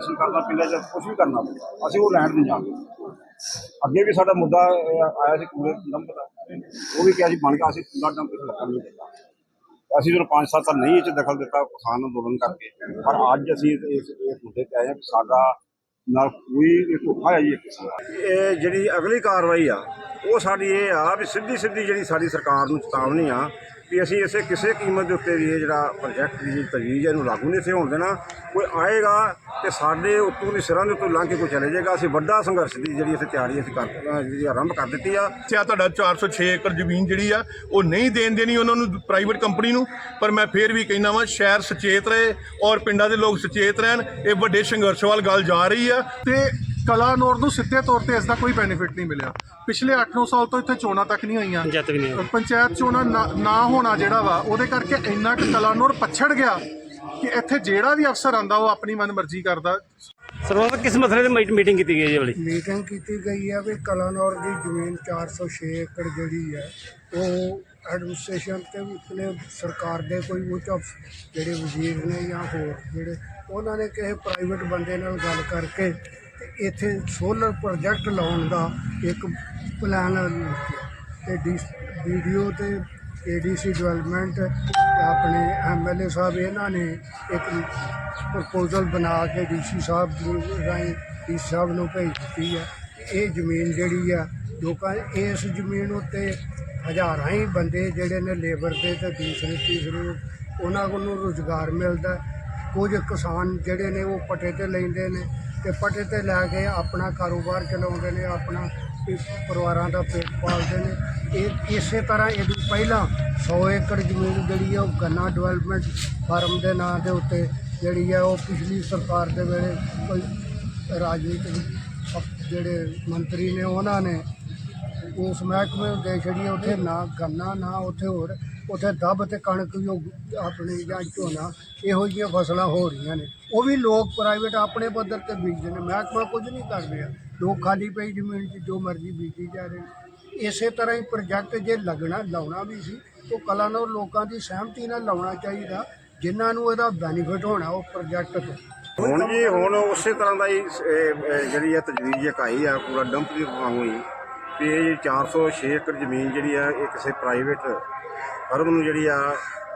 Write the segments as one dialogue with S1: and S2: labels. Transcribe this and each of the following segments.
S1: ਦਰਸ਼ਨ ਕਰਨਾ ਪਿੰਡਾਂ ਜਾਂ ਕੁਝ ਵੀ ਕਰਨਾ ਪਵੇ ਅਸੀਂ ਉਹ ਲੈਣ ਨਹੀਂ ਜਾਂਦੇ। ਅੱਗੇ ਵੀ ਸਾਡਾ ਮੁੱਦਾ ਆਇਆ ਸੀ ਕੂੜੇ ਡੰਪ ਦਾ। ਉਹ ਵੀ ਕਿਹਾ ਸੀ, ਬਣ ਗਿਆ, ਅਸੀਂ ਕੂੜਾ ਡੰਪ ਤੇ ਨਹੀਂ ਦਿੱਤਾ। ਅਸੀਂ ਜਦੋਂ ਪੰਜ ਸਾਲ ਤਾਂ ਨਹੀਂ ਇਹ 'ਚ ਦਖਲ ਦਿੱਤਾ ਕਿਸਾਨ ਅੰਦੋਲਨ ਕਰਕੇ, ਪਰ ਅੱਜ ਅਸੀਂ ਇਸ ਇਸ ਮੁੱਦੇ ਤੇ ਆਏ ਹਾਂ ਕਿ ਸਾਡਾ ਨਾਲ ਕੋਈ ਇਹ ਧੋਖਾ ਹੈ ਜੀ ਇੱਕ ਇਹ ਜਿਹੜੀ ਅਗਲੀ ਕਾਰਵਾਈ ਆ, ਉਹ ਸਾਡੀ ਇਹ ਆ ਵੀ ਸਿੱਧੀ ਸਿੱਧੀ ਜਿਹੜੀ ਸਾਡੀ ਸਰਕਾਰ ਨੂੰ ਚੇਤਾਵਨੀ ਆ ਵੀ ਅਸੀਂ ਇਸੇ ਕਿਸੇ ਕੀਮਤ ਦੇ ਉੱਤੇ ਵੀ ਇਹ ਜਿਹੜਾ ਪ੍ਰੋਜੈਕਟ ਦੀ ਤਜਵੀਜ਼ ਹੈ ਇਹਨੂੰ ਲਾਗੂ ਨਹੀਂ ਸੇ ਹੋਣ ਦੇਣਾ। ਕੋਈ ਆਏਗਾ ਤੇ ਸਾਡੇ ਉੱਤੋਂ ਦੀ ਸਿਰਾਂ ਦੇ ਉੱਤੋਂ ਲੰਘ ਕੇ ਕੋਈ ਚਲੇ ਜਾਏਗਾ। ਅਸੀਂ ਵੱਡਾ ਸੰਘਰਸ਼ ਦੀ ਜਿਹੜੀ ਅਸੀਂ ਤਿਆਰੀ ਅਸੀਂ ਕਰ ਜਿਹੜੀ ਆਰੰਭ ਕਰ ਦਿੱਤੀ ਆ।
S2: ਸਿਆ ਤੁਹਾਡਾ 406 ਏਕੜ ਜ਼ਮੀਨ ਜਿਹੜੀ ਆ ਉਹ ਨਹੀਂ ਦੇਣ ਦੇਣੀ ਉਹਨਾਂ ਨੂੰ ਪ੍ਰਾਈਵੇਟ ਕੰਪਨੀ ਨੂੰ। ਪਰ ਮੈਂ ਫੇਰ ਵੀ ਕਹਿਣਾ ਵਾਂ ਸ਼ਹਿਰ ਸੁਚੇਤ ਰਹੇ ਔਰ ਪਿੰਡਾਂ ਦੇ ਲੋਕ ਸੁਚੇਤ ਰਹਿਣ। ਇਹ ਵੱਡੇ ਸੰਘਰਸ਼ ਵੱਲ ਗੱਲ ਜਾ ਰਹੀ ਆ।
S3: ਤੇ ਕਲਾਨੌਰ ਨੂੰ ਸਿੱਧੇ ਤੌਰ ਤੇ ਇਸ ਦਾ ਕੋਈ ਬੈਨੀਫਿਟ ਨਹੀਂ ਮਿਲਿਆ। ਪਿਛਲੇ 8-9 ਸਾਲ ਤੋਂ ਇੱਥੇ ਚੋਣਾਂ ਤੱਕ ਨਹੀਂ ਹੋਈਆਂ
S4: ਪੰਚਾਇਤ ਵੀ ਨਹੀਂ।
S3: ਪੰਚਾਇਤ ਚੋਣਾਂ ਨਾ ਨਾ ਹੋਣਾ ਜਿਹੜਾ ਵਾ ਉਹਦੇ ਕਰਕੇ ਇੰਨਾ ਕਿ ਕਲਾਨੌਰ ਪਛੜ ਗਿਆ। ਕਿ ਇੱਥੇ ਜਿਹੜਾ ਵੀ ਅਫਸਰ ਆਂਦਾ ਉਹ ਆਪਣੀ ਮਨਮਰਜ਼ੀ ਕਰਦਾ।
S4: ਸਰਵਤ ਕਿਸ ਮਸਲੇ ਤੇ ਮੀਟਿੰਗ ਕੀਤੀ ਗਈ ਹੈ ਜੀ ਵਾਲੀ
S5: ਮੀਟਿੰਗ ਕੀਤੀ ਗਈ ਹੈ ਵੀ ਕਲਾਨੌਰ ਦੀ ਜ਼ਮੀਨ 406 ਏਕੜ ਜਿਹੜੀ ਹੈ ਉਹ ਐਡਮਿਨਿਸਟ੍ਰੇਸ਼ਨ ਤੇ ਵੀ ਆਪਣੇ ਸਰਕਾਰ ਦੇ ਕੋਈ ਉੱਚ ਜਿਹੜੇ ਵਜ਼ੀਰ ਨੇ ਜਾਂ ਹੋਰ ਜਿਹੜੇ ਉਹਨਾਂ ਨੇ ਕਿਸੇ ਪ੍ਰਾਈਵੇਟ ਬੰਦੇ ਨਾਲ ਗੱਲ ਕਰਕੇ ਤੇ ਇੱਥੇ ਸੋਲਰ ਪ੍ਰੋਜੈਕਟ ਲਾਉਣ ਦਾ ਇੱਕ ਪਲਾਨ ਤੇ ਵੀਡੀਓ ਤੇ ਏਡੀਸੀ ਡਿਵੈਲਪਮੈਂਟ ਤੇ ਆਪਣੇ ਐਮਐਲਏ ਸਾਹਿਬ, ਇਹਨਾਂ ਨੇ ਇੱਕ ਪ੍ਰਪੋਜ਼ਲ ਬਣਾ ਕੇ ਡੀਸੀ ਸਾਹਿਬ ਨੂੰ ਰਾਹੀਂ ਡੀਸੀ ਸਾਹਿਬ ਨੂੰ ਭੇਜ ਦਿੱਤੀ ਹੈ। ਇਹ ਜ਼ਮੀਨ ਜਿਹੜੀ ਆ ਲੋਕਾਂ ਇਸ ਜ਼ਮੀਨ ਉੱਤੇ ਹਜ਼ਾਰਾਂ ਹੀ ਬੰਦੇ ਜਿਹੜੇ ਨੇ ਲੇਬਰ ਦੇ ਤੇ ਦੂਸਰੇ, ਤੀਸਰੇ, ਉਹਨਾਂ ਨੂੰ ਰੁਜ਼ਗਾਰ ਮਿਲਦਾ ਕੁਝ ਕਿਸਾਨ ਜਿਹੜੇ ਨੇ ਉਹ ਪੱਟੇ ਤੇ ਲੈਂਦੇ ਨੇ ਤੇ ਪੱਟੇ ਤੇ ਲੈ ਕੇ ਆਪਣਾ ਕਾਰੋਬਾਰ ਚਲਾਉਂਦੇ ਨੇ, ਆਪਣਾ ਵੀ ਪਰਿਵਾਰਾਂ ਦਾ ਪੇਟ ਪਾਲਦੇ ਨੇ। ਇਹ ਇਸੇ ਤਰ੍ਹਾਂ ਇਹਦੀ ਪਹਿਲਾਂ 100 ਏਕੜ ਜ਼ਮੀਨ ਜਿਹੜੀ ਆ ਉਹ ਗੰਨਾ ਡਿਵੈਲਪਮੈਂਟ ਫਾਰਮ ਦੇ ਨਾਂ ਦੇ ਉੱਤੇ ਜਿਹੜੀ ਆ ਉਹ ਪਿਛਲੀ ਸਰਕਾਰ ਦੇ ਵੇਲੇ ਕੋਈ ਰਾਜਨੀਤਿਕ ਜਿਹੜੇ ਮੰਤਰੀ ਨੇ ਉਹਨਾਂ ਨੇ ਉਸ ਮਹਿਕਮੇ ਦੇ ਛੜੀ ਆ, ਉੱਥੇ ਨਾ ਗੰਨਾ ਨਾ ਉੱਥੇ ਹੋਰ ਉੱਥੇ ਦੱਬ ਤੇ ਕਣਕ ਵੀ ਉਹ ਆਪਣੀ ਜਾਂ ਝੋਨਾ, ਇਹੋ ਜਿਹੀਆਂ ਫਸਲਾਂ ਹੋ ਰਹੀਆਂ ਨੇ। ਉਹ ਵੀ ਲੋਕ ਪ੍ਰਾਈਵੇਟ ਆਪਣੇ ਪੱਧਰ ਤੇ ਬੀਜਦੇ ਨੇ। ਮਹਿਕਮਾ ਕੁਝ ਨਹੀਂ ਕਰ ਰਿਹਾ ਲੋਕ ਖਾਲੀ ਪਈ ਜ਼ਮੀਨ 'ਚ ਜੋ ਮਰਜ਼ੀ ਬੀਜੀ ਜਾ ਰਹੇ ਨੇ। ਇਸੇ ਤਰ੍ਹਾਂ ਹੀ ਪ੍ਰੋਜੈਕਟ ਜੇ ਲੱਗਣਾ, ਲਾਉਣਾ ਵੀ ਸੀ ਉਹ ਕਲਾ ਨੂੰ ਲੋਕਾਂ ਦੀ ਸਹਿਮਤੀ ਨਾਲ ਲਾਉਣਾ ਚਾਹੀਦਾ। ਜਿਨ੍ਹਾਂ ਨੂੰ ਇਹਦਾ ਬੈਨੀਫਿਟ ਹੋਣਾ, ਉਹ ਪ੍ਰੋਜੈਕਟ ਤੋਂ।
S1: ਹੁਣ ਜੀ, ਹੁਣ ਉਸੇ ਤਰ੍ਹਾਂ ਦਾ ਹੀ ਜਿਹੜੀ ਹੈ ਤਜਵੀਜ਼ ਇਕਾਈ ਆਈ ਆ, ਪੂਰਾ ਡੰਪ ਦੀ ਵਾਂਗੂ ਹੀ ਵੀ 406 ਏਕੜ ਜ਼ਮੀਨ ਜਿਹੜੀ ਆ, ਇਹ ਕਿਸੇ ਪ੍ਰਾਈਵੇਟ ਫਰਮ ਨੂੰ ਜਿਹੜੀ ਆ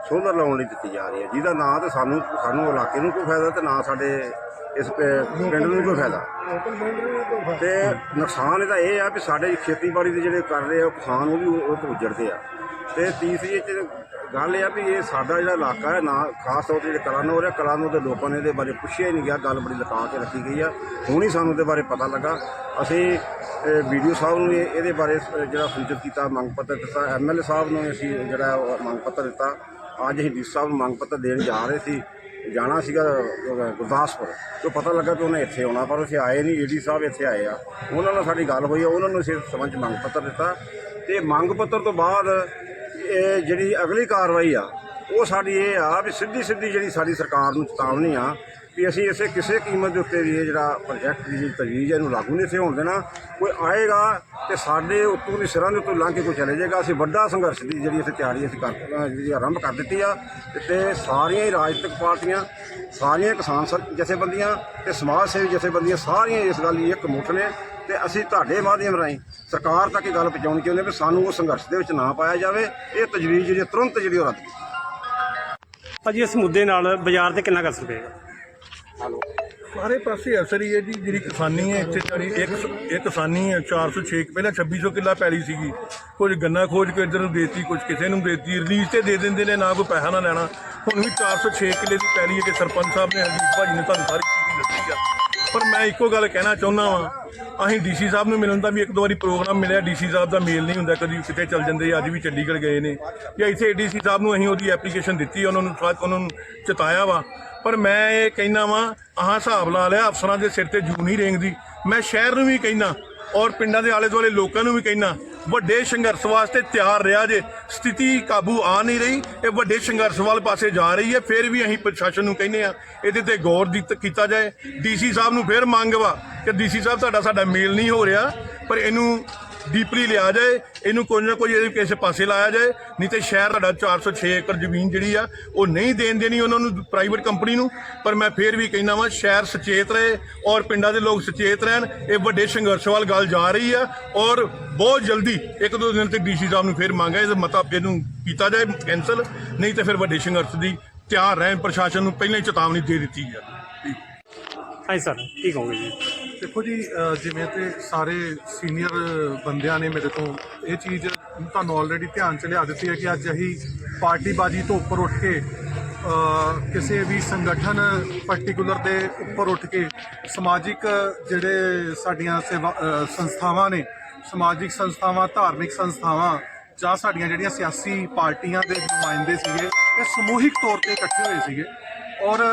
S1: ਸੋਲਰ ਲਾਉਣ ਲਈ ਦਿੱਤੀ ਜਾ ਰਹੀ ਹੈ। ਜਿਹਦਾ ਨਾਂ ਤੇ ਸਾਨੂੰ ਸਾਨੂੰ ਇਲਾਕੇ ਨੂੰ ਕੋਈ ਫਾਇਦਾ ਤੇ ਨਾ ਸਾਡੇ ਇਸ ਪ- ਪਿੰਡ ਨੂੰ ਕੋਈ ਫਾਇਦਾ। ਤੇ ਨੁਕਸਾਨ ਇਹਦਾ ਇਹ ਆ ਵੀ ਸਾਡੇ ਖੇਤੀਬਾੜੀ ਦੇ ਜਿਹੜੇ ਕਰ ਰਹੇ ਆ ਉਹ ਕਿਸਾਨ ਉਹ ਵੀ ਉਹ ਉਹ ਤੋਂ ਉੱਜੜਦੇ ਆ। ਤੇ ਤੀਸਰੀ ਇਹ 'ਚ ਗੱਲ ਇਹ ਆ ਵੀ ਇਹ ਸਾਡਾ ਜਿਹੜਾ ਇਲਾਕਾ ਹੈ ਨਾ ਖਾਸ ਤੌਰ ਤੇ ਜਿਹੜੇ ਕਲਾਨੌਰ ਹੈ ਕਲਾਨੌਰ ਦੇ ਲੋਕਾਂ ਨੇ ਇਹਦੇ ਬਾਰੇ ਪੁੱਛਿਆ ਹੀ ਨਹੀਂ ਗਿਆ ਗੱਲ ਬੜੀ ਲੁਕਾ ਕੇ ਰੱਖੀ ਗਈ ਆ। ਹੁਣ ਹੀ ਸਾਨੂੰ ਇਹਦੇ ਬਾਰੇ ਪਤਾ ਲੱਗਾ। ਅਸੀਂ ਵੀਡੀਓ ਸਾਹਿਬ ਨੂੰ ਵੀ ਇਹਦੇ ਬਾਰੇ ਸ- ਜਿਹੜਾ ਸੂਚਿਤ ਕੀਤਾ ਮੰਗ ਪੱਤਰ ਦਿੱਤਾ ਐਮਐਲਏ ਸਾਹਿਬ ਨੂੰ ਅਸੀਂ ਜਿਹੜਾ ਉਹ ਮੰਗ ਪੱਤਰ ਦਿੱਤਾ। ਅੱਜ ਅਸੀਂ ਡੀ ਸਾਹਿਬ ਨੂੰ ਮੰਗ ਪੱਤਰ ਦੇਣ ਜਾ ਰਹੇ ਸੀ। ਜਾਣਾ ਸੀਗਾ ਅਹ, ਗੁਰਦਾਸਪੁਰ। ਤੋਂ ਪਤਾ ਲੱਗਾ ਕਿ ਉਹਨੇ ਇੱਥੇ ਆਉਣਾ ਪਰ ਅਸੀਂ ਆਏ ਨਹੀਂ ਈਡੀ ਸਾਹਿਬ ਇੱਥੇ ਆਏ ਆ। ਉਹਨਾਂ ਨਾਲ ਸਾਡੀ ਗੱਲ ਹੋਈ ਆ ਉਹਨਾਂ ਨੂੰ ਅਸੀਂ ਇਸ ਸੰਬੰਧ 'ਚ ਮੰਗ ਪੱਤਰ ਦਿੱਤਾ। ਤੇ ਮੰਗ ਪੱਤਰ ਤੋਂ ਬਾਅਦ ਇਹ ਜਿਹੜੀ ਅਗਲੀ ਕਾਰਵਾਈ ਆ, ਉਹ ਸਾਡੀ ਇਹ ਆ ਵੀ ਸਿੱਧੀ ਸਿੱਧੀ ਜਿਹੜੀ ਸਾਡੀ ਸਰਕਾਰ ਨੂੰ ਚੇਤਾਵਨੀ ਆ ਵੀ ਅਸੀਂ ਇਸੇ ਕਿਸੇ ਕੀਮਤ ਦੇ ਉੱਤੇ ਵੀ ਇਹ ਜਿਹੜਾ ਪ੍ਰੋਜੈਕਟ ਦੀ ਜਿਹੜੀ ਤਜਵੀਜ਼ ਹੈ ਇਹਨੂੰ ਲਾਗੂ ਨਹੀਂ ਸੇ ਹੋਣ ਦੇਣਾ। ਕੋਈ ਆਏਗਾ ਤੇ ਸਾਡੇ ਉੱਤੋਂ ਦੀ ਸਿਰਾਂ ਦੇ ਉੱਤੋਂ ਲੰਘ ਕੇ ਕੋਈ ਚਲੇ ਜਾਏਗਾ। ਅਸੀਂ ਵੱਡਾ ਸੰਘਰਸ਼ ਦੀ ਜਿਹੜੀ ਅਸੀਂ ਤਿਆਰੀ ਅਸੀਂ ਕਰ ਜਿਹੜੀ ਆਰੰਭ ਕਰ ਦਿੱਤੀ ਆ। ਤੇ ਸਾਰੀਆਂ ਹੀ ਰਾਜਨੀਤਿਕ ਪਾਰਟੀਆਂ, ਸਾਰੀਆਂ ਕਿਸਾਨ ਸਰ- ਜਥੇਬੰਦੀਆਂ ਤੇ ਸਮਾਜ ਸੇਵੀ ਜਥੇਬੰਦੀਆਂ ਸਾਰੀਆਂ ਇਸ ਗੱਲ ਲਈ ਇੱਕ ਮੁੱਠ ਨੇ। ਤੇ ਅਸੀਂ ਤੁਹਾਡੇ ਮਾਧਿਅਮ ਰਾਹੀਂ ਸਰਕਾਰ ਤੱਕ ਇਹ ਗੱਲ ਪਹੁੰਚਾਉਣੀ ਚਾਹੁੰਦੇ ਵੀ ਸਾਨੂੰ ਉਹ ਸੰਘਰਸ਼ ਦੇ ਵਿੱਚ ਨਾ ਪਾਇਆ ਜਾਵੇ। ਇਹ ਤਜਵੀਜ਼ ਜਿਹੜੀ ਤੁਰੰਤ ਜਿਹੜੀ ਉਹ ਰੱਦ ਕੀਤੀ
S4: ਭਾਜੀ ਇਸ ਮੁੱਦੇ ਨਾਲ ਬਾਜ਼ਾਰ ਤੇ ਕਿੰਨਾ ਕਰ ਸਕਦੇ ਆ
S2: ਸਾਰੇ ਪਾਸੇ ਅਸਰ ਹੀ ਹੈ ਜੀ ਜਿਹੜੀ ਕਿਸਾਨੀ ਹੈ ਇੱਥੇ ਸਾਰੀ ਇੱਕ ਇੱਕ ਕਿਸਾਨੀ ਹੈ 406 ਪਹਿਲਾਂ 2600 ਕਿੱਲਾ ਪੈਲੀ ਸੀਗੀ। ਕੁਝ ਗੰਨਾ ਖੋਜ ਕੇ ਇੱਧਰ ਨੂੰ ਦੇਤੀ ਕੁਝ ਕਿਸੇ ਨੂੰ ਦੇਤੀ ਰਿਲੀਜ਼ ਤੇ ਦੇ ਦਿੰਦੇ ਨੇ ਨਾ ਕੋਈ ਪੈਸਾ ਨਾ ਲੈਣਾ। ਹੁਣ ਵੀ 406 ਕਿੱਲੇ ਦੀ ਪੈਲੀ ਹੈ ਕਿ ਸਰਪੰਚ ਸਾਹਿਬ ਨੇ ਹਰਦੀਪ ਭਾਜੀ ਨੇ ਤੁਹਾਨੂੰ ਸਾਰੀ ਚੀਜ਼ ਦੱਸੀ ਆ। ਪਰ ਮੈਂ ਇੱਕੋ ਗੱਲ ਕਹਿਣਾ ਚਾਹੁੰਦਾ ਵਾਂ, ਅਸੀਂ ਡੀਸੀ ਸਾਹਿਬ ਨੂੰ ਮਿਲਣ ਦਾ ਵੀ ਇੱਕ ਦੋ ਵਾਰੀ ਪ੍ਰੋਗਰਾਮ ਮਿਲਿਆ ਡੀਸੀ ਸਾਹਿਬ ਦਾ ਮੇਲ ਨਹੀਂ ਹੁੰਦਾ, ਕਦੀ ਕਿਤੇ ਚੱਲ ਜਾਂਦੇ ਅੱਜ ਵੀ ਚੰਡੀਗੜ੍ਹ ਗਏ ਨੇ। ਜਾਂ ਇੱਥੇ ਡੀਸੀ ਸਾਹਿਬ ਨੂੰ ਅਸੀਂ ਉਹਦੀ ਐਪਲੀਕੇਸ਼ਨ ਦਿੱਤੀ, ਉਹਨਾਂ ਨੂੰ ਸਾਥ ਉਹਨਾਂ ਨੂੰ ਚਿਤਾਇਆ ਵਾ। ਪਰ ਮੈਂ ਇਹ ਕਹਿਣਾ ਵਾਂ, ਆਹ ਹਿਸਾਬ ਲਾ ਲਿਆ, ਅਫਸਰਾਂ ਦੇ ਸਿਰ ਤੇ ਜੂ ਨਹੀਂ ਰੇਂਗਦੀ। ਮੈਂ ਸ਼ਹਿਰ ਨੂੰ ਵੀ ਕਹਿਣਾ ਔਰ ਪਿੰਡਾਂ ਦੇ ਆਲੇ ਦੁਆਲੇ ਲੋਕਾਂ ਨੂੰ ਵੀ ਕਹਿਣਾ ਵੱਡੇ ਸੰਘਰਸ਼ ਵਾਸਤੇ ਤਿਆਰ ਰਿਹਾ ਜੇ। ਸਥਿਤੀ ਕਾਬੂ ਆ ਨਹੀਂ ਰਹੀ, ਇਹ ਵੱਡੇ ਸੰਘਰਸ਼ ਵੱਲ ਪਾਸੇ ਜਾ ਰਹੀ ਹੈ, ਫਿਰ ਵੀ ਅਸੀਂ ਪ੍ਰਸ਼ਾਸਨ ਨੂੰ ਕਹਿੰਦੇ ਆ ਇਹਦੇ ਤੇ ਗੌਰ ਦਿੱਤ ਕੀਤਾ ਜਾਏ। ਡੀਸੀ ਸਾਹਿਬ ਨੂੰ ਫਿਰ ਮੰਗ ਵਾ ਕਿ ਡੀਸੀ ਸਾਹਿਬ, ਤੁਹਾਡਾ ਸਾਡਾ ਮੇਲ ਨਹੀਂ ਹੋ ਰਿਹਾ, ਪਰ ਇਹਨੂੰ ਡੀਪਲੀ ਲਿਆ ਜਾਏ, ਇਹਨੂੰ ਕੋਈ ਨਾ ਕੋਈ ਇਹਦੇ ਕਿਸੇ ਪਾਸੇ ਲਾਇਆ ਜਾਏ, ਨਹੀਂ ਤੇ ਸ਼ਹਿਰ ਸਾਡਾ 406 ਏਕੜ ਜ਼ਮੀਨ ਜਿਹੜੀ ਆ, ਉਹ ਨਹੀਂ ਦੇਣ ਦੇਣੀ ਉਹਨਾਂ ਨੂੰ ਪ੍ਰਾਈਵੇਟ ਕੰਪਨੀ ਨੂੰ, ਪਰ ਮੈਂ ਫੇਰ ਵੀ ਕਹਿੰਦਾ ਵਾਂ, ਸ਼ਹਿਰ ਸੁਚੇਤ ਰਹੇ ਔਰ ਪਿੰਡਾਂ ਦੇ ਲੋਕ ਸੁਚੇਤ ਰਹਿਣ, ਇਹ ਵੱਡੇ ਸੰਘਰਸ਼ ਵੱਲ ਗੱਲ ਜਾ ਰਹੀ ਆ, ਔਰ ਬਹੁਤ ਜਲਦੀ ਇੱਕ ਦੋ ਦਿਨ ਤੇ ਡੀਸੀ ਸਾਹਿਬ ਨੂੰ ਫੇਰ ਮੰਗਾ ਇਹ ਮਤਾ ਇਹਨੂੰ ਕੀਤਾ ਜਾਏ ਕੈਨਸਲ ਨਹੀਂ ਤੇ ਫਿਰ ਵੱਡੇ ਸੰਘਰਸ਼ ਦੀ ਤਿਆਰ ਰਹਿਣ, ਪ੍ਰਸ਼ਾਸਨ ਨੂੰ ਪਹਿਲਾਂ ਹੀ ਚੇਤਾਵਨੀ ਦੇ ਦਿੱਤੀ ਹੈ
S4: ਹਾਂਜੀ ਸਰ ਕੀ ਕਹੋਗੇ ਜੀ?
S3: ਦੇਖੋ ਜੀ ਅ, ਜਿਵੇਂ ਤੇ ਸਾਰੇ ਸੀਨੀਅਰ ਬੰਦਿਆਂ ਨੇ ਮੇਰੇ ਤੋਂ ਇਹ ਚੀਜ਼ ਤੁਹਾਨੂੰ ਆਲਰੇਡੀ ਧਿਆਨ ਚ ਲਿਆ ਦਿੱਤੀ ਹੈ ਕਿ ਅੱਜ ਅਸੀਂ ਪਾਰਟੀਬਾਜ਼ੀ ਤੋਂ ਉੱਪਰ ਉੱਠ ਕੇ ਅ, ਕਿਸੇ ਵੀ ਸੰਗਠਨ ਪਾਰਟਿਕੂਲਰ ਦੇ ਉੱਪਰ ਉੱਠ ਕੇ ਸਮਾਜਿਕ ਜਿਹੜੇ ਸਾਡੀਆਂ ਸੇਵਾ ਅ, ਸੰਸਥਾਵਾਂ ਨੇ ਸਮਾਜਿਕ ਸੰਸਥਾਵਾਂ ਧਾਰਮਿਕ ਸੰਸਥਾਵਾਂ ਜਾਂ ਸਾਡੀਆਂ ਜਿਹੜੀਆਂ ਸਿਆਸੀ ਪਾਰਟੀਆਂ ਦੇ ਨੁਮਾਇੰਦੇ ਸੀਗੇ ਇਹ ਸਮੂਹਿਕ ਤੌਰ ਤੇ ਇਕੱਠੇ ਹੋਏ ਸੀਗੇ ਔਰ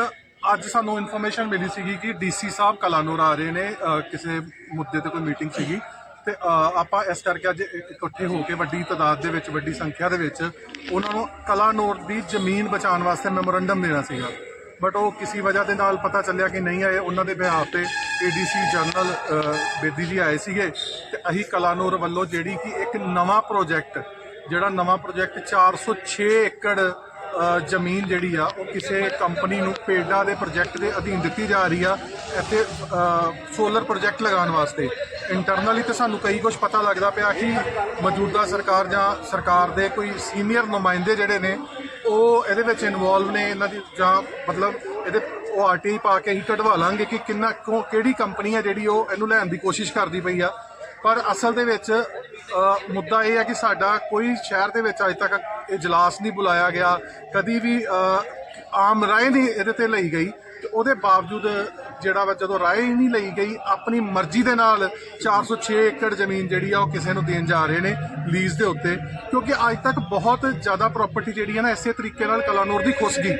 S3: ਅੱਜ ਸਾਨੂੰ ਇਨਫੋਰਮੇਸ਼ਨ ਮਿਲੀ ਸੀਗੀ ਕਿ ਡੀਸੀ ਸਾਹਿਬ ਕਲਾਨੌਰ ਆ ਰਹੇ ਨੇ ਅ, ਕਿਸੇ ਮੁੱਦੇ ਤੇ ਕੋਈ ਮੀਟਿੰਗ ਸੀਗੀ ਤੇ ਅ, ਆਪਾਂ ਇਸ ਕਰਕੇ ਅੱਜ ਇ- ਇਕੱਠੇ ਹੋ ਕੇ ਵੱਡੀ ਤਾਦਾਦ ਦੇ ਵਿੱਚ ਵੱਡੀ ਸੰਖਿਆ ਦੇ ਵਿੱਚ ਉਹਨਾਂ ਨੂੰ ਕਲਾਨੌਰ ਦੀ ਜ਼ਮੀਨ ਬਚਾਉਣ ਵਾਸਤੇ ਮੈਮੋਰੰਡਮ ਦੇਣਾ ਸੀਗਾ। ਬਟ ਉਹ ਕਿਸੇ ਵਜ੍ਹਾ ਦੇ ਨਾਲ ਪਤਾ ਚੱਲਿਆ ਕਿ ਨਹੀਂ ਆਏ ਉਹਨਾਂ ਦੇ ਬਿਹਾਫ ਤੇ ਏਡੀਸੀ ਜਨਰਲ ਅ, ਬੇਦੀ ਜੀ ਆਏ ਸੀਗੇ ਤੇ ਅਸੀਂ ਕਲਾਨੌਰ ਵੱਲੋਂ ਜਿਹੜੀ ਕਿ ਇੱਕ ਨਵਾਂ ਪ੍ਰੋਜੈਕਟ ਜਿਹੜਾ ਨਵਾਂ ਪ੍ਰੋਜੈਕਟ 406 ਏਕੜ ਜ਼ਮੀਨ ਜਿਹੜੀ ਆ, ਉਹ ਕਿਸੇ ਕੰਪਨੀ ਨੂੰ ਪੇਡਾ ਦੇ ਪ੍ਰੋਜੈਕਟ ਦੇ ਅਧੀਨ ਦਿੱਤੀ ਜਾ ਰਹੀ ਆ ਇੱਥੇ ਸੋਲਰ ਪ੍ਰੋਜੈਕਟ ਲਗਾਉਣ ਵਾਸਤੇ। ਇੰਟਰਨਲੀ ਤੇ ਸਾਨੂੰ ਕਈ ਕੁਝ ਪਤਾ ਲੱਗਦਾ ਪਿਆ ਕਿ ਮੌਜੂਦਾ ਸਰਕਾਰ ਜਾਂ ਸਰਕਾਰ ਦੇ ਕੋਈ ਸੀਨੀਅਰ ਨੁਮਾਇੰਦੇ ਜਿਹੜੇ ਨੇ, ਉਹ ਇਹਦੇ ਵਿੱਚ ਇਨਵੋਲਵ ਨੇ, ਇਹਨਾਂ ਦੀ ਜਾਂ ਮਤਲਬ ਇਹਦੇ ਉਹ ਆਰਟੀਆਈ ਪਾ ਕੇ ਹੀ ਕਢਵਾ ਲਾਂਗੇ ਕਿ ਕਿੰਨਾ ਕੋ- ਕਿਹੜੀ ਕੰਪਨੀ ਆ ਜਿਹੜੀ ਉਹ ਇਹਨੂੰ ਲੈਣ ਦੀ ਕੋਸ਼ਿਸ਼ ਕਰਦੀ ਪਈ ਆ। ਪਰ ਅਸਲ ਦੇ ਵਿੱਚ ਮੁੱਦਾ ਇਹ ਹੈ ਕਿ ਸਾਡਾ ਕੋਈ ਸ਼ਹਿਰ ਦੇ ਵਿੱਚ ਅਜੇ ਤੱਕ ਇਜਲਾਸ ਨਹੀਂ ਬੁਲਾਇਆ ਗਿਆ। ਕਦੀ ਵੀ ਆਮ ਰਾਏ ਨਹੀਂ ਇਹਦੇ ਤੇ ਲਈ ਗਈ। ਤੇ ਉਹਦੇ ਬਾਵਜੂਦ ਜਿਹੜਾ ਵਾ ਜਦੋਂ ਰਾਏ ਹੀ ਨਹੀਂ ਲਈ ਗਈ, ਆਪਣੀ ਮਰਜ਼ੀ ਦੇ ਨਾਲ 406 ਏਕੜ ਜ਼ਮੀਨ ਜਿਹੜੀ ਆ ਉਹ ਕਿਸੇ ਨੂੰ ਦੇਣ ਜਾ ਰਹੇ ਨੇ ਲੀਜ਼ ਦੇ ਉੱਤੇ, ਕਿਉਂਕਿ ਅੱਜ ਤੱਕ ਬਹੁਤ ਜ਼ਿਆਦਾ ਪ੍ਰਾਪਰਟੀ ਜਿਹੜੀ ਹੈ ਨਾ ਇਸੇ ਤਰੀਕੇ ਨਾਲ ਕਲਾਨੌਰ ਦੀ ਖੁੱਸ ਗਈ।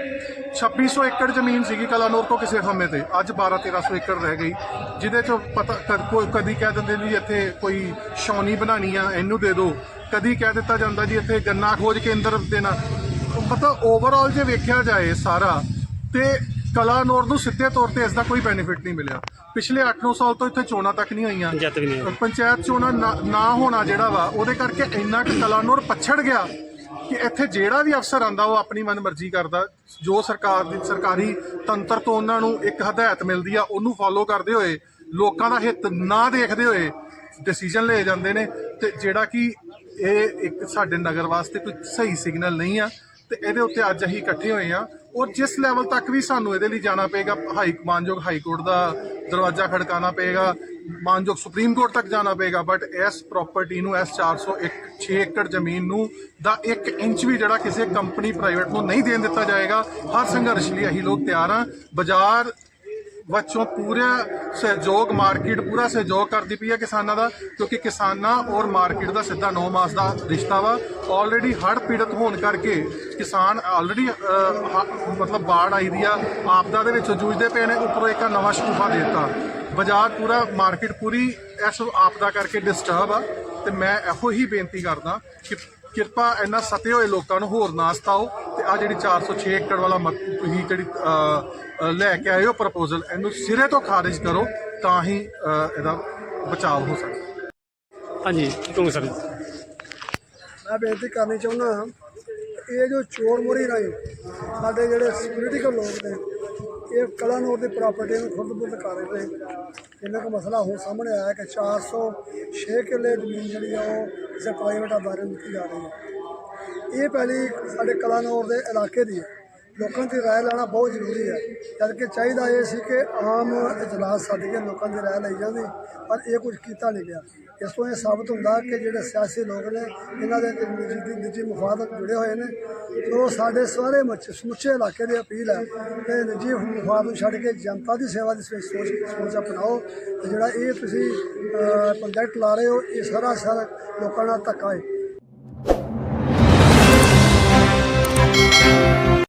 S3: 2600 ਏਕੜ ਜ਼ਮੀਨ ਸੀਗੀ ਕਲਾਨੌਰ ਤੋਂ ਕਿਸੇ ਸਮੇਂ ਤੇ, ਅੱਜ 12 1300 ਏਕੜ ਰਹਿ ਗਈ, ਜਿਹਦੇ 'ਚੋਂ ਪਤਾ ਕੋਈ ਕਦੀ ਕਹਿ ਦਿੰਦੇ ਨੇ ਜੀ ਇੱਥੇ ਕੋਈ ਛਾਉਣੀ ਬਣਾਣੀ ਆ, ਇਹਨੂੰ ਦੇ ਦਿਓ, ਕਦੀ ਕਹਿ ਦਿੱਤਾ ਜਾਂਦਾ ਜੀ ਇੱਥੇ ਗੰਨਾ ਖੋਜ ਕੇਂਦਰ ਦੇਣਾ ਮਤਲਬ ਓਵਰਆਲ ਜੇ ਵੇਖਿਆ ਜਾਏ ਸਾਰਾ, ਤੇ ਕਲਾਨੌਰ ਨੂੰ ਸਿੱਧੇ ਤੌਰ ਤੇ ਇਸ ਦਾ ਕੋਈ ਬੈਨੀਫਿਟ ਨਹੀਂ ਮਿਲਿਆ। ਪਿਛਲੇ 8-9 ਸਾਲ ਤੋਂ ਇੱਥੇ ਚੋਣਾਂ ਤੱਕ ਨਹੀਂ ਹੋਈਆਂ
S4: ਪੰਚਾਇਤ ਵੀ ਨਹੀਂ ਹੋਈ।
S3: ਪੰਚਾਇਤ ਚੋਣਾਂ ਨਾ ਨਾ ਹੋਣਾ ਜਿਹੜਾ ਵਾ ਉਹਦੇ ਕਰਕੇ ਇੰਨਾ ਕੁ ਕਲਾਨੌਰ ਪਛੜ ਗਿਆ ਕਿ ਇੱਥੇ ਜਿਹੜਾ ਵੀ ਅਫਸਰ ਆਂਦਾ ਉਹ ਆਪਣੀ ਮਨਮਰਜ਼ੀ ਕਰਦਾ। ਜੋ ਸਰਕਾਰ ਦੀ ਸਰਕਾਰੀ ਤੰਤਰ ਤੋਂ ਉਹਨਾਂ ਨੂੰ ਇੱਕ ਹਦਾਇਤ ਮਿਲਦੀ ਆ ਉਹਨੂੰ ਫਾਲੋ ਕਰਦੇ ਹੋਏ ਲੋਕਾਂ ਦਾ ਹਿੱਤ ਨਾ ਦੇਖਦੇ ਹੋਏ ਡਿਸੀਜਨ ਲਏ ਜਾਂਦੇ ਨੇ। ਤੇ ਜਿਹੜਾ ਕਿ ਇਹ ਇੱਕ ਸਾਡੇ ਨਗਰ ਵਾਸਤੇ ਕੋਈ ਸਹੀ ਸਿਗਨਲ ਨਹੀਂ ਆ ਤੇ ਇਹਦੇ ਉੱਤੇ ਅੱਜ ਅਸੀਂ ਇਕੱਠੇ ਹੋਏ ਆ। ਔਰ ਜਿਸ ਲੈਵਲ ਤੱਕ ਵੀ ਸਾਨੂੰ ਇਹਦੇ ਲਈ ਜਾਣਾ ਪਏਗਾ, ਹਾਈ ਮਾਨਯੋਗ ਹਾਈ ਕੋਰਟ ਦਾ ਦਰਵਾਜ਼ਾ ਖੜਕਾਣਾ ਪਏਗਾ, ਮਾਨਯੋਗ ਸੁਪਰੀਮ ਕੋਰਟ ਤੱਕ ਜਾਣਾ ਪਏਗਾ ਬਟ ਇਸ ਪ੍ਰਾਪਰਟੀ ਨੂੰ, ਇਸ 401 6 ਏਕੜ ਜ਼ਮੀਨ ਨੂੰ ਦਾ 1 ਇੰਚ ਵੀ ਜਿਹੜਾ ਕਿਸੇ ਕੰਪਨੀ ਪ੍ਰਾਈਵੇਟ ਨੂੰ ਨਹੀਂ ਦੇਣ ਦਿੱਤਾ ਜਾਏਗਾ। ਹਰ ਸੰਘਰਸ਼ ਲਈ ਅਸੀਂ ਲੋਕ ਤਿਆਰ ਹਾਂ। ਬਾਜ਼ਾਰ ਵਿੱਚੋਂ ਪੂਰਾ ਸਹਿਯੋਗ, ਮਾਰਕੀਟ ਪੂਰਾ ਸਹਿਯੋਗ ਕਰਦੀ ਪਈ ਹੈ ਕਿਸਾਨਾਂ ਦਾ, ਕਿਉਂਕਿ ਕਿਸਾਨਾਂ ਔਰ ਮਾਰਕੀਟ ਦਾ ਸਿੱਧਾ 9 ਮਾਸ ਦਾ ਰਿਸ਼ਤਾ ਵਾ। ਆਲਰੇਡੀ ਹੜ੍ਹ ਪੀੜਤ ਹੋਣ ਕਰਕੇ ਕਿਸਾਨ ਆਲਰੇਡੀ ਮਤਲਬ ਬਾੜ ਆਈ ਦੀ ਆ। ਆਪਦਾ ਦੇ ਵਿੱਚ ਜੂਝਦੇ ਪਏ ਨੇ, ਉੱਪਰੋਂ ਇੱਕ ਨਵਾਂ ਸ਼ਕੂਫਾ ਦੇ ਦਿੱਤਾ। ਬਾਜ਼ਾਰ ਪੂਰਾ, ਮਾਰਕੀਟ ਪੂਰੀ ਇਸ ਆਪਦਾ ਕਰਕੇ ਡਿਸਟਰਬ ਆ। ਤੇ ਮੈਂ ਇਹੋ ਹੀ ਬੇਨਤੀ ਕਰਦਾ ਕਿ ਕਿਰਪਾ ਇਹਨਾਂ ਸਤੇ ਹੋਏ ਲੋਕਾਂ ਨੂੰ ਹੋਰ ਨਾ ਸਤਾਓ ਤੇ ਆ ਜਿਹੜੀ 406 ਏਕੜ ਵਾਲਾ ਤੁਸੀਂ ਜਿਹੜੀ ਲੈ ਕੇ ਆਏ ਹੋ ਪ੍ਰਪੋਜ਼ਲ ਇਹਨੂੰ ਸਿਰੇ ਤੋਂ ਖਾਰਿਜ ਕਰੋ ਤਾਂ ਹੀ ਇਹਦਾ ਬਚਾਅ ਹੋ ਸਕਦਾ।
S4: ਹਾਂਜੀ ਕਹੋਗੇ ਸਰ।
S5: ਮੈਂ ਬੇਨਤੀ ਕਰਨੀ ਚਾਹੁੰਦਾ ਹਾਂ ਇਹ ਜੋ ਚੋਰ ਮੋਰੀ ਰਾਈ ਸਾਡੇ ਜਿਹੜੇ ਪੋਲੀਟੀਕਲ ਲੋਕ ਨੇ ਇਹ ਕਲਾਨੌਰ ਦੀ ਪ੍ਰਾਪਰਟੀ ਨੂੰ ਖੁਰਦ-ਬੁਰਦ ਕਰ ਰਹੇ ਨੇ। ਇਹਨਾਂ ਦਾ ਮਸਲਾ ਹੁਣ ਸਾਹਮਣੇ ਆਇਆ ਕਿ 406 ਕਿੱਲੇ ਜ਼ਮੀਨ ਜਿਹੜੀ ਆ ਉਹ ਕਿਸੇ ਪ੍ਰਾਈਵੇਟ ਅਦਾਰੇ ਦਿੱਤੀ ਜਾ ਰਹੀ ਹੈ ਇਹ ਪਹਿਲੀ ਸਾਡੇ ਕਲਾਨੌਰ ਦੇ ਇਲਾਕੇ ਦੀ ਲੋਕਾਂ ਦੀ ਰਾਏ ਲੈਣਾ ਬਹੁਤ ਜ਼ਰੂਰੀ ਹੈ। ਜਦ ਕਿ ਚਾਹੀਦਾ ਇਹ ਸੀ ਕਿ ਆਮ ਇਜਲਾਸ ਸੱਦ ਕੇ ਲੋਕਾਂ ਦੀ ਰਾਏ ਲਈ ਜਾਂਦੀ, ਪਰ ਇਹ ਕੁਝ ਕੀਤਾ ਨਹੀਂ ਗਿਆ। ਇਸ ਤੋਂ ਇਹ ਸਾਬਤ ਹੁੰਦਾ ਕਿ ਜਿਹੜੇ ਸਿਆਸੀ ਲੋਕ ਨੇ, ਇਹਨਾਂ ਦੇ ਨਿੱਜੀ ਨਿੱਜੀ ਮਫਾਦ ਜੁੜੇ ਹੋਏ ਨੇ। ਸੋ ਸਾਡੇ ਸਾਰੇ ਮੱਚ, ਸਮੁੱਚੇ ਇਲਾਕੇ ਦੀ ਅਪੀਲ ਹੈ ਕਿ ਨਿੱਜੀ ਮੁਫ਼ਾਦ ਨੂੰ ਛੱਡ ਕੇ ਜਨਤਾ ਦੀ ਸੇਵਾ ਦੀ ਸੋਚ ਸੋਚ ਅਪਣਾਓ। ਜਿਹੜਾ ਇਹ ਤੁਸੀਂ ਪ੍ਰੋਜੈਕਟ ਲਾ ਰਹੇ ਹੋ ਇਹ ਸਾਰਾ ਸਾਰਾ ਲੋਕਾਂ ਨਾਲ ਧੱਕਾ ਹੈ।